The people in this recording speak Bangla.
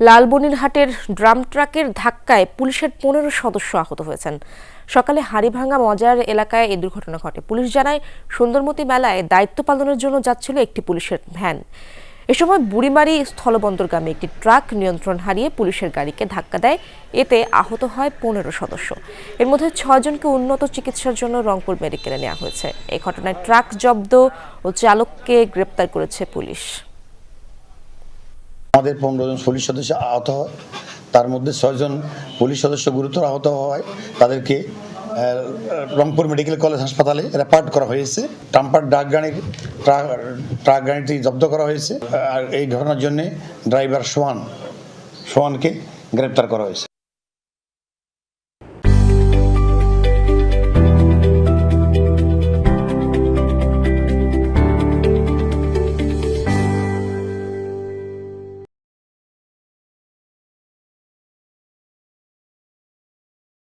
লালবনিরহাটের ড্রাম ট্রাকের ধাক্কায় পুলিশের পনেরো সদস্য আহত হয়েছেন। সকালে হাড়িভাঙ্গা মজার এলাকায় এই দুর্ঘটনা ঘটে। পুলিশ জানায়, সুন্দরমতি মেলায় দায়িত্ব পালনের জন্য যাচ্ছিল একটি পুলিশের ভ্যান। এ সময় বুড়িমারি স্থলবন্দরগামী একটি ট্রাক নিয়ন্ত্রণ হারিয়ে পুলিশের গাড়িকে ধাক্কা দেয়। এতে আহত হয় পনেরো সদস্য। এর মধ্যে ছয়জনকে উন্নত চিকিৎসার জন্য রংপুর মেডিকেলে নেওয়া হয়েছে। এই ঘটনায় ট্রাক জব্দ ও চালককে গ্রেপ্তার করেছে পুলিশ। আমাদের পনেরো জন পুলিশ সদস্য আহত হয়। তার মধ্যে ছয়জন পুলিশ সদস্য গুরুতর আহত হয়। তাদেরকে রংপুর মেডিকেল কলেজ হাসপাতালে রেফার্ড করা হয়েছে। টাম্পার ডাক গাড়ির ট্রাক ট্রাক গাড়িটি জব্দ করা হয়েছে। আর এই ঘটনার জন্যে ড্রাইভার সোয়ান সোয়ানকে গ্রেপ্তার করা হয়েছে।